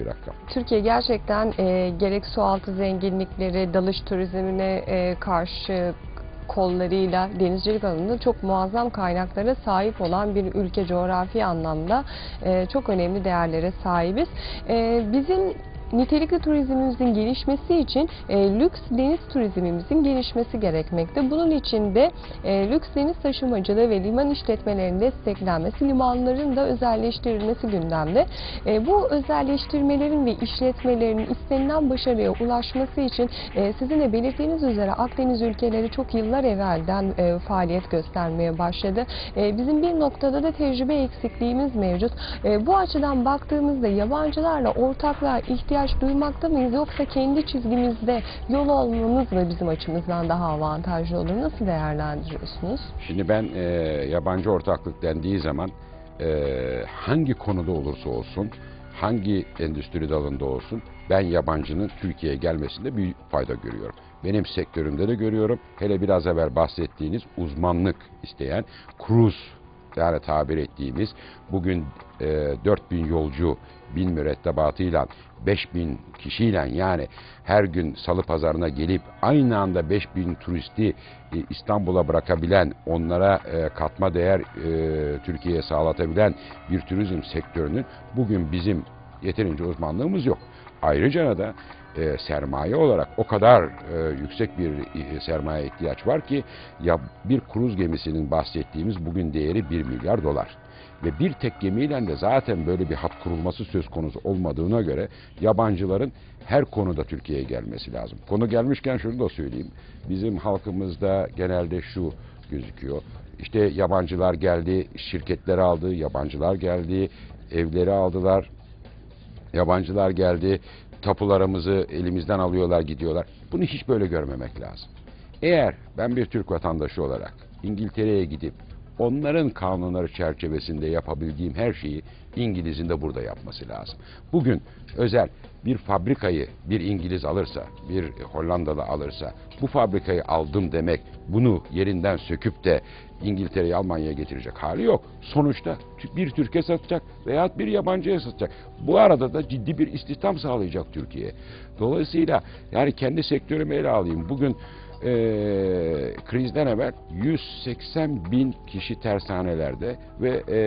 bir rakam. Türkiye gerçekten e, gerek sualtı zenginlikleri, dalış turizmine e, karşı kollarıyla denizcilik alanında çok muazzam kaynaklara sahip olan bir ülke coğrafi anlamda e, çok önemli değerlere sahibiz. E, bizim nitelikli turizmimizin gelişmesi için e, lüks deniz turizmimizin gelişmesi gerekmekte. Bunun için de e, lüks deniz taşımacılığı ve liman işletmelerinin desteklenmesi, limanların da özelleştirilmesi gündemde. E, bu özelleştirmelerin ve işletmelerin istenilen başarıya ulaşması için e, sizin de belirttiğiniz üzere Akdeniz ülkeleri çok yıllar evvelden e, faaliyet göstermeye başladı. E, bizim bir noktada da tecrübe eksikliğimiz mevcut. E, bu açıdan baktığımızda yabancılarla ortaklığa ihtiyaç duymakta mıyız yoksa kendi çizgimizde yol almamız mı bizim açımızdan daha avantajlı olur? Nasıl değerlendiriyorsunuz? Şimdi ben e, yabancı ortaklık dendiği zaman e, hangi konuda olursa olsun, hangi endüstri dalında olsun ben yabancının Türkiye'ye gelmesinde büyük fayda görüyorum. Benim sektörümde de görüyorum. Hele biraz evvel bahsettiğiniz uzmanlık isteyen cruise yani tabir ettiğimiz bugün e, 4000 yolcu, 1000 mürettebatıyla 5000 kişiyle yani her gün salı pazarına gelip aynı anda 5000 turisti e, İstanbul'a bırakabilen, onlara e, katma değer e, Türkiye'ye sağlatabilen bir turizm sektörünün bugün bizim yeterince uzmanlığımız yok. Ayrıca da e, sermaye olarak o kadar e, yüksek bir e, sermaye ihtiyaç var ki ya bir kruz gemisinin bahsettiğimiz bugün değeri 1 milyar dolar. Ve bir tek gemiyle de zaten böyle bir hat kurulması söz konusu olmadığına göre yabancıların her konuda Türkiye'ye gelmesi lazım. Konu gelmişken şunu da söyleyeyim. Bizim halkımızda genelde şu gözüküyor. İşte yabancılar geldi, şirketleri aldı, yabancılar geldi, evleri aldılar, yabancılar geldi, tapularımızı elimizden alıyorlar gidiyorlar. Bunu hiç böyle görmemek lazım. Eğer ben bir Türk vatandaşı olarak İngiltere'ye gidip onların kanunları çerçevesinde yapabildiğim her şeyi İngiliz'in de burada yapması lazım. Bugün özel bir fabrikayı bir İngiliz alırsa, bir Hollandalı alırsa bu fabrikayı aldım demek bunu yerinden söküp de İngiltere'yi Almanya'ya getirecek hali yok. Sonuçta bir Türkiye satacak veya bir yabancıya satacak. Bu arada da ciddi bir istihdam sağlayacak Türkiye. Dolayısıyla yani kendi sektörümü ele alayım. Bugün e, krizden evvel 180 bin kişi tersanelerde ve e,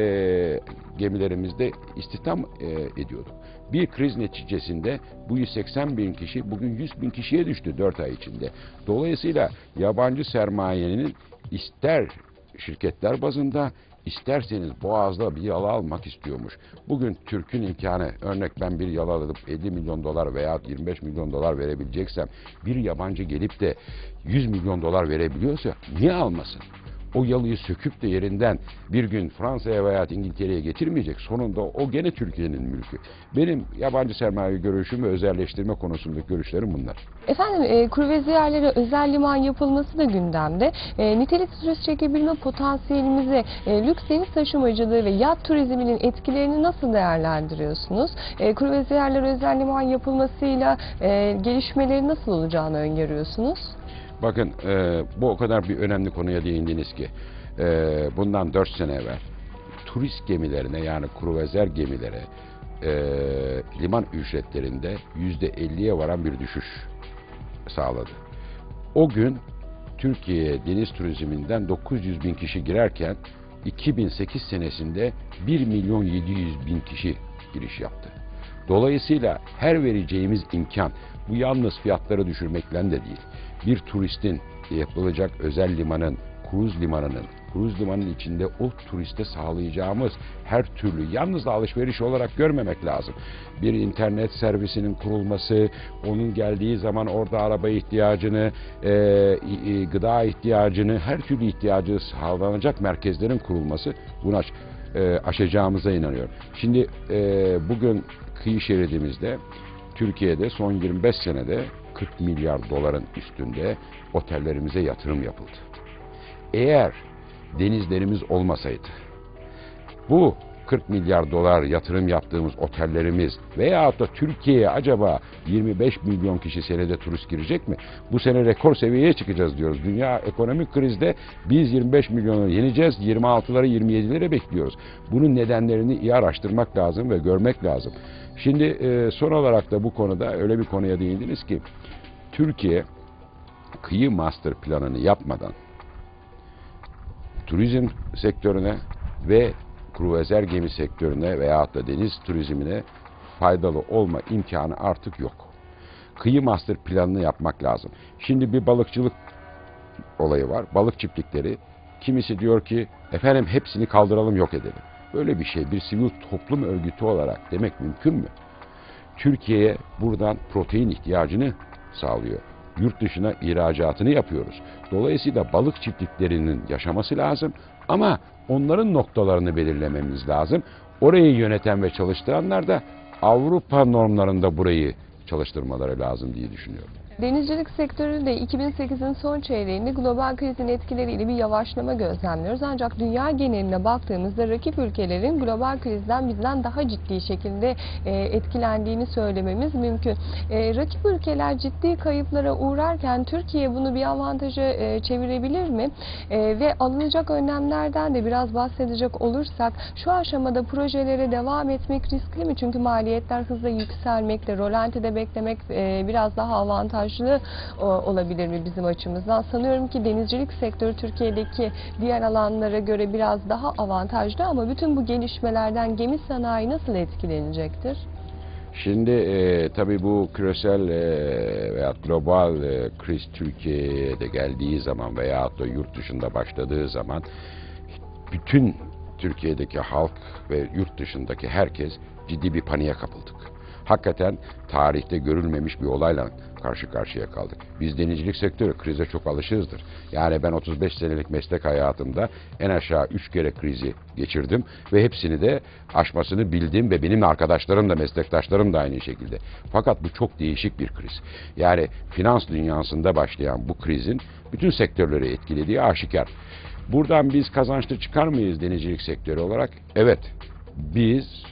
gemilerimizde istihdam e, ediyorduk. Bir kriz neticesinde bu 180 bin kişi bugün 100 bin kişiye düştü 4 ay içinde. Dolayısıyla yabancı sermayenin ister şirketler bazında isterseniz boğazda bir yala almak istiyormuş. Bugün Türk'ün imkanı örnek ben bir yala alıp 50 milyon dolar veya 25 milyon dolar verebileceksem bir yabancı gelip de 100 milyon dolar verebiliyorsa niye almasın? O yalıyı söküp de yerinden bir gün Fransa'ya veya İngiltere'ye getirmeyecek. Sonunda o gene Türkiye'nin mülkü. Benim yabancı sermaye görüşüm ve özelleştirme konusundaki görüşlerim bunlar. Efendim e, kruvaziyerlere özel liman yapılması da gündemde. E, nitelikli turist çekebilme potansiyelimizi, e, lüks deniz taşımacılığı ve yat turizminin etkilerini nasıl değerlendiriyorsunuz? E, kruvaziyerlere özel liman yapılmasıyla e, gelişmeleri nasıl olacağını öngörüyorsunuz? Bakın e, bu o kadar bir önemli konuya değindiniz ki e, bundan 4 sene evvel turist gemilerine yani kruvazer gemilere e, liman ücretlerinde yüzde 50'ye varan bir düşüş sağladı. O gün Türkiye'ye deniz turizminden 900 bin kişi girerken 2008 senesinde 1 milyon 700 bin kişi giriş yaptı. Dolayısıyla her vereceğimiz imkan bu yalnız fiyatları düşürmekle de değil. Bir turistin yapılacak özel limanın, kruz limanının, kruz limanın içinde o turiste sağlayacağımız her türlü yalnız da alışveriş olarak görmemek lazım. Bir internet servisinin kurulması, onun geldiği zaman orada araba ihtiyacını, e, e, gıda ihtiyacını, her türlü ihtiyacı sağlanacak merkezlerin kurulması buna e, aşacağımıza inanıyorum. Şimdi e, bugün kıyı şeridimizde Türkiye'de son 25 senede 40 milyar doların üstünde otellerimize yatırım yapıldı. Eğer denizlerimiz olmasaydı, bu 40 milyar dolar yatırım yaptığımız otellerimiz veyahut da Türkiye'ye acaba 25 milyon kişi senede turist girecek mi? Bu sene rekor seviyeye çıkacağız diyoruz. Dünya ekonomik krizde biz 25 milyonu yeneceğiz. 26'ları 27'lere bekliyoruz. Bunun nedenlerini iyi araştırmak lazım ve görmek lazım. Şimdi e, son olarak da bu konuda öyle bir konuya değindiniz ki Türkiye kıyı master planını yapmadan turizm sektörüne ve kruvazer gemi sektörüne veyahut da deniz turizmine faydalı olma imkanı artık yok. Kıyı master planını yapmak lazım. Şimdi bir balıkçılık olayı var. Balık çiftlikleri. Kimisi diyor ki efendim hepsini kaldıralım yok edelim. Böyle bir şey bir sivil toplum örgütü olarak demek mümkün mü? Türkiye'ye buradan protein ihtiyacını sağlıyor. Yurt dışına ihracatını yapıyoruz. Dolayısıyla balık çiftliklerinin yaşaması lazım ama onların noktalarını belirlememiz lazım. Orayı yöneten ve çalıştıranlar da Avrupa normlarında burayı çalıştırmaları lazım diye düşünüyorum. Denizcilik sektöründe 2008'in son çeyreğinde global krizin etkileriyle bir yavaşlama gözlemliyoruz. Ancak dünya geneline baktığımızda rakip ülkelerin global krizden bizden daha ciddi şekilde e, etkilendiğini söylememiz mümkün. E, rakip ülkeler ciddi kayıplara uğrarken Türkiye bunu bir avantaja e, çevirebilir mi? Ve alınacak önlemlerden de biraz bahsedecek olursak şu aşamada projelere devam etmek riskli mi? Çünkü maliyetler hızla yükselmekte, rolantide beklemek biraz daha avantajlı o, olabilir mi bizim açımızdan? Sanıyorum ki denizcilik sektörü Türkiye'deki diğer alanlara göre biraz daha avantajlı ama bütün bu gelişmelerden gemi sanayi nasıl etkilenecektir? Şimdi e, tabii bu küresel e, veya global e, kriz Türkiye'ye de geldiği zaman veyahut da yurt dışında başladığı zaman bütün Türkiye'deki halk ve yurt dışındaki herkes ciddi bir paniğe kapıldık. Hakikaten tarihte görülmemiş bir olayla karşı karşıya kaldık. Biz denizcilik sektörü krize çok alışığızdır. Yani ben 35 senelik meslek hayatımda en aşağı 3 kere krizi geçirdim ve hepsini de aşmasını bildim ve benim arkadaşlarım da meslektaşlarım da aynı şekilde. Fakat bu çok değişik bir kriz. Yani finans dünyasında başlayan bu krizin bütün sektörleri etkilediği aşikar. Buradan biz kazançlı çıkar mıyız denizcilik sektörü olarak? Evet. Biz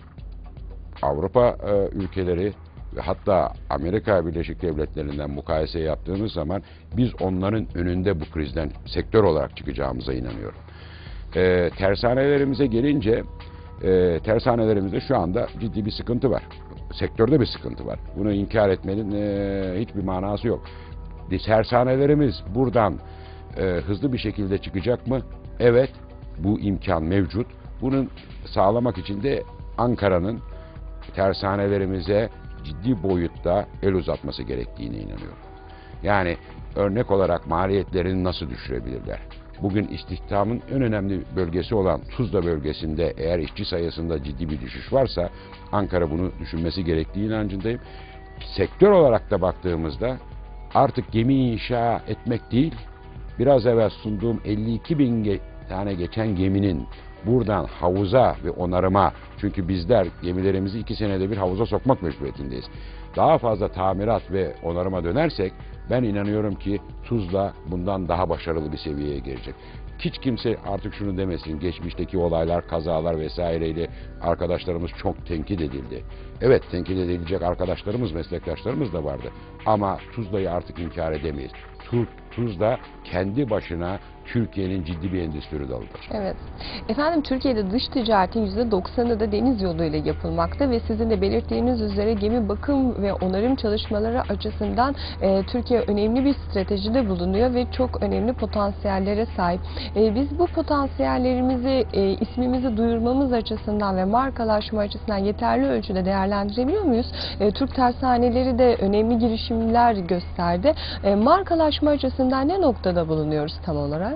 Avrupa e, ülkeleri hatta Amerika Birleşik Devletleri'nden mukayese yaptığımız zaman biz onların önünde bu krizden sektör olarak çıkacağımıza inanıyorum. E, tersanelerimize gelince e, tersanelerimizde şu anda ciddi bir sıkıntı var. Sektörde bir sıkıntı var. Bunu inkar etmenin e, hiçbir manası yok. Tersanelerimiz buradan e, hızlı bir şekilde çıkacak mı? Evet, bu imkan mevcut. Bunu sağlamak için de Ankara'nın tersanelerimize ciddi boyutta el uzatması gerektiğine inanıyorum. Yani örnek olarak maliyetlerini nasıl düşürebilirler? Bugün istihdamın en önemli bölgesi olan Tuzla bölgesinde eğer işçi sayısında ciddi bir düşüş varsa Ankara bunu düşünmesi gerektiği inancındayım. Sektör olarak da baktığımızda artık gemi inşa etmek değil, biraz evvel sunduğum 52 bin tane geçen geminin buradan havuza ve onarıma çünkü bizler gemilerimizi iki senede bir havuza sokmak mecburiyetindeyiz. Daha fazla tamirat ve onarıma dönersek ben inanıyorum ki Tuzla bundan daha başarılı bir seviyeye gelecek. Hiç kimse artık şunu demesin, geçmişteki olaylar, kazalar vesaireyle arkadaşlarımız çok tenkit edildi. Evet tenkit edilecek arkadaşlarımız, meslektaşlarımız da vardı. Ama Tuzla'yı artık inkar edemeyiz. Tu- Tuzla kendi başına Türkiye'nin ciddi bir endüstri dalıdır. Evet. Efendim Türkiye'de dış ticaretin %90'ı da deniz yoluyla yapılmakta ve sizin de belirttiğiniz üzere gemi bakım ve onarım çalışmaları açısından e, Türkiye önemli bir stratejide bulunuyor ve çok önemli potansiyellere sahip. E, biz bu potansiyellerimizi, e, ismimizi duyurmamız açısından ve markalaşma açısından yeterli ölçüde değerlendirebiliyor muyuz? E, Türk tersaneleri de önemli girişimler gösterdi. E, markalaşma açısından ne noktada bulunuyoruz tam olarak?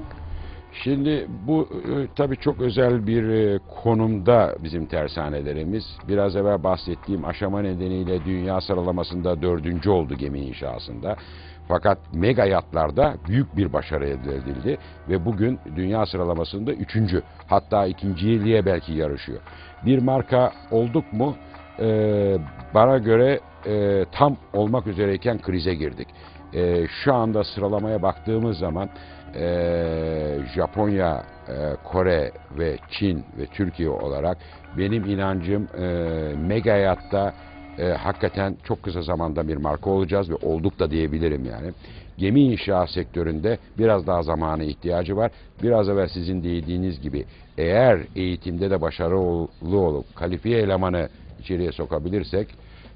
Şimdi bu e, tabii çok özel bir e, konumda bizim tersanelerimiz. Biraz evvel bahsettiğim aşama nedeniyle dünya sıralamasında dördüncü oldu gemi inşasında. Fakat mega yatlarda büyük bir başarı elde edildi ve bugün dünya sıralamasında üçüncü hatta ikinciliğe belki yarışıyor. Bir marka olduk mu e, bana göre e, tam olmak üzereyken krize girdik. E, şu anda sıralamaya baktığımız zaman e, Japonya, e, Kore ve Çin ve Türkiye olarak benim inancım e, mega yatta e, hakikaten çok kısa zamanda bir marka olacağız ve olduk da diyebilirim yani. Gemi inşaat sektöründe biraz daha zamana ihtiyacı var. Biraz evvel sizin dediğiniz gibi eğer eğitimde de başarılı olup kalifiye elemanı içeriye sokabilirsek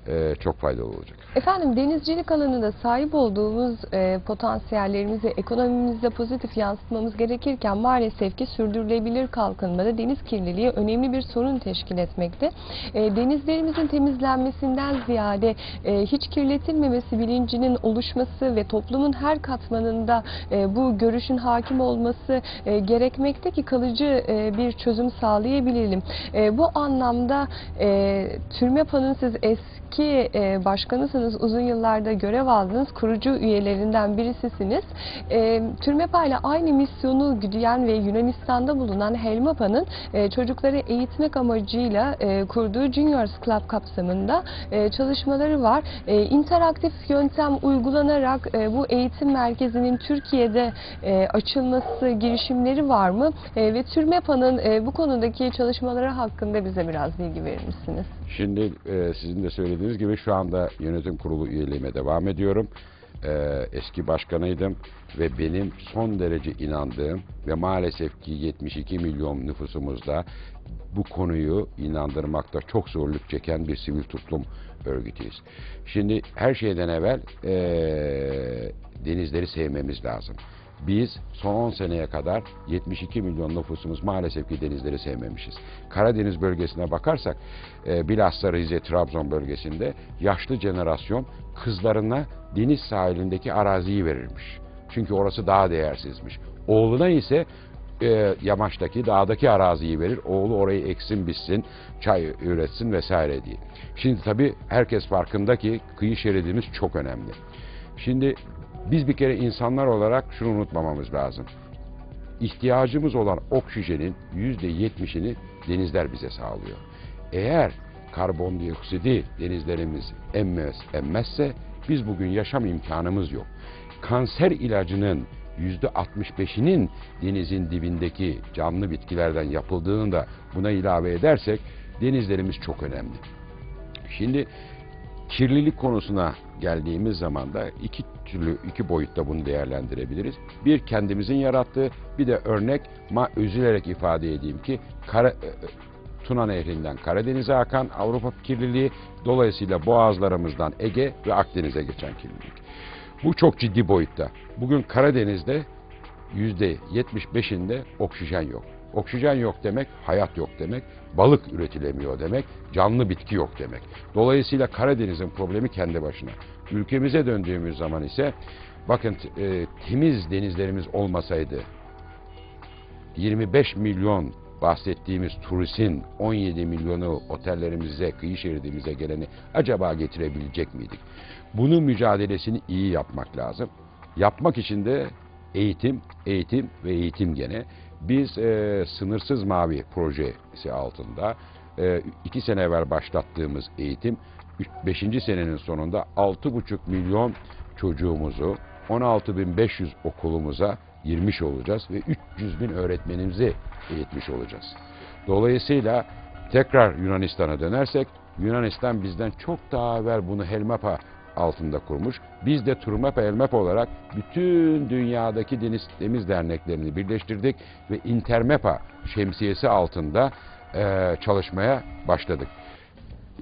e, çok faydalı olacak. Efendim denizcilik alanında sahip olduğumuz e, potansiyellerimizi ekonomimizde pozitif yansıtmamız gerekirken maalesef ki sürdürülebilir kalkınmada deniz kirliliği önemli bir sorun teşkil etmekte. E, denizlerimizin temizlenmesinden ziyade e, hiç kirletilmemesi bilincinin oluşması ve toplumun her katmanında e, bu görüşün hakim olması e, gerekmekte ki kalıcı e, bir çözüm sağlayabilelim. E, bu anlamda e, TÜRMEPA'nın siz eski e, başkanısınız, uzun yıllarda görev aldınız, kurucu üyelerinden birisisiniz. E, TÜRMEPA ile aynı misyonu güdüyen ve Yunanistan'da bulunan Helmapa'nın e, çocukları eğitmek amacıyla e, kurduğu Juniors Club kapsamında e, çalışmaları var. E, interaktif yöntem uygulanarak e, bu eğitim merkezinin Türkiye'de e, açılması girişimleri var mı? E, ve TÜRMEPA'nın e, bu konudaki çalışmaları hakkında bize biraz bilgi verir misiniz? Şimdi e, sizin de söylediğiniz gibi şu anda yönetim kurulu üyeliğime devam ediyorum. E, eski başkanıydım ve benim son derece inandığım ve maalesef ki 72 milyon nüfusumuzda bu konuyu inandırmakta çok zorluk çeken bir sivil toplum örgütüyüz. Şimdi her şeyden evvel e, denizleri sevmemiz lazım. Biz son 10 seneye kadar 72 milyon nüfusumuz maalesef ki denizleri sevmemişiz. Karadeniz bölgesine bakarsak e, bilhassa Rize, Trabzon bölgesinde yaşlı jenerasyon kızlarına deniz sahilindeki araziyi verirmiş. Çünkü orası daha değersizmiş. Oğluna ise e, yamaçtaki, dağdaki araziyi verir. Oğlu orayı eksin, bitsin, çay üretsin vesaire diye. Şimdi tabii herkes farkında ki kıyı şeridimiz çok önemli. Şimdi biz bir kere insanlar olarak şunu unutmamamız lazım. İhtiyacımız olan oksijenin yüzde yetmişini denizler bize sağlıyor. Eğer karbondioksidi denizlerimiz emmez, emmezse biz bugün yaşam imkanımız yok. Kanser ilacının yüzde 65'inin denizin dibindeki canlı bitkilerden yapıldığını da buna ilave edersek denizlerimiz çok önemli. Şimdi kirlilik konusuna geldiğimiz zaman da iki türlü iki boyutta bunu değerlendirebiliriz. Bir kendimizin yarattığı bir de örnek ma üzülerek ifade edeyim ki Kara, e, Tuna Nehri'nden Karadeniz'e akan Avrupa kirliliği dolayısıyla boğazlarımızdan Ege ve Akdeniz'e geçen kirlilik. Bu çok ciddi boyutta. Bugün Karadeniz'de yüzde 75'inde oksijen yok. Oksijen yok demek hayat yok demek, balık üretilemiyor demek, canlı bitki yok demek. Dolayısıyla Karadeniz'in problemi kendi başına. Ülkemize döndüğümüz zaman ise bakın e, temiz denizlerimiz olmasaydı 25 milyon bahsettiğimiz turistin 17 milyonu otellerimize, kıyı şeridimize geleni acaba getirebilecek miydik? Bunun mücadelesini iyi yapmak lazım. Yapmak için de eğitim, eğitim ve eğitim gene. Biz e, Sınırsız Mavi projesi altında e, iki sene evvel başlattığımız eğitim 5. senenin sonunda 6,5 milyon çocuğumuzu 16.500 okulumuza girmiş olacağız ve 300 bin öğretmenimizi eğitmiş olacağız. Dolayısıyla tekrar Yunanistan'a dönersek Yunanistan bizden çok daha evvel bunu Helmapa altında kurmuş. Biz de Turmapa Elmapa olarak bütün dünyadaki deniz temiz derneklerini birleştirdik ve Intermepa şemsiyesi altında e, çalışmaya başladık.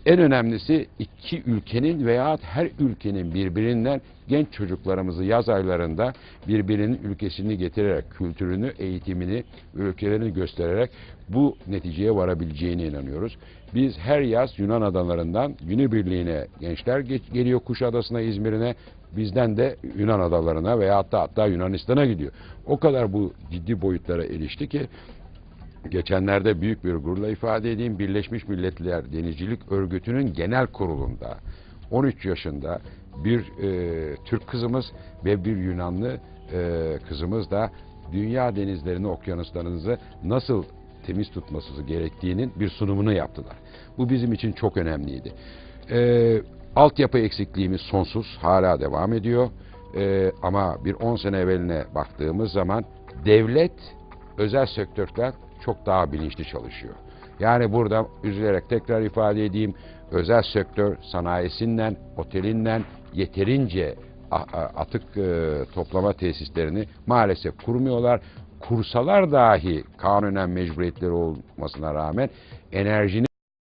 En önemlisi iki ülkenin veya her ülkenin birbirinden genç çocuklarımızı yaz aylarında birbirinin ülkesini getirerek, kültürünü, eğitimini, ülkelerini göstererek bu neticeye varabileceğine inanıyoruz. Biz her yaz Yunan adalarından günübirliğine gençler geliyor Kuşadası'na, İzmir'ine. Bizden de Yunan adalarına veya hatta hatta Yunanistan'a gidiyor. O kadar bu ciddi boyutlara erişti ki geçenlerde büyük bir gururla ifade edeyim Birleşmiş Milletler Denizcilik Örgütü'nün genel kurulunda 13 yaşında bir e, Türk kızımız ve bir Yunanlı e, kızımız da dünya denizlerini, okyanuslarınızı nasıl temiz tutması gerektiğinin bir sunumunu yaptılar. Bu bizim için çok önemliydi. Ee, altyapı eksikliğimiz sonsuz, hala devam ediyor. Ee, ama bir 10 sene evveline baktığımız zaman devlet özel sektörden çok daha bilinçli çalışıyor. Yani burada üzülerek tekrar ifade edeyim, özel sektör sanayisinden, otelinden yeterince atık e, toplama tesislerini maalesef kurmuyorlar. Kursalar dahi kanunen mecburiyetleri olmasına rağmen enerjinin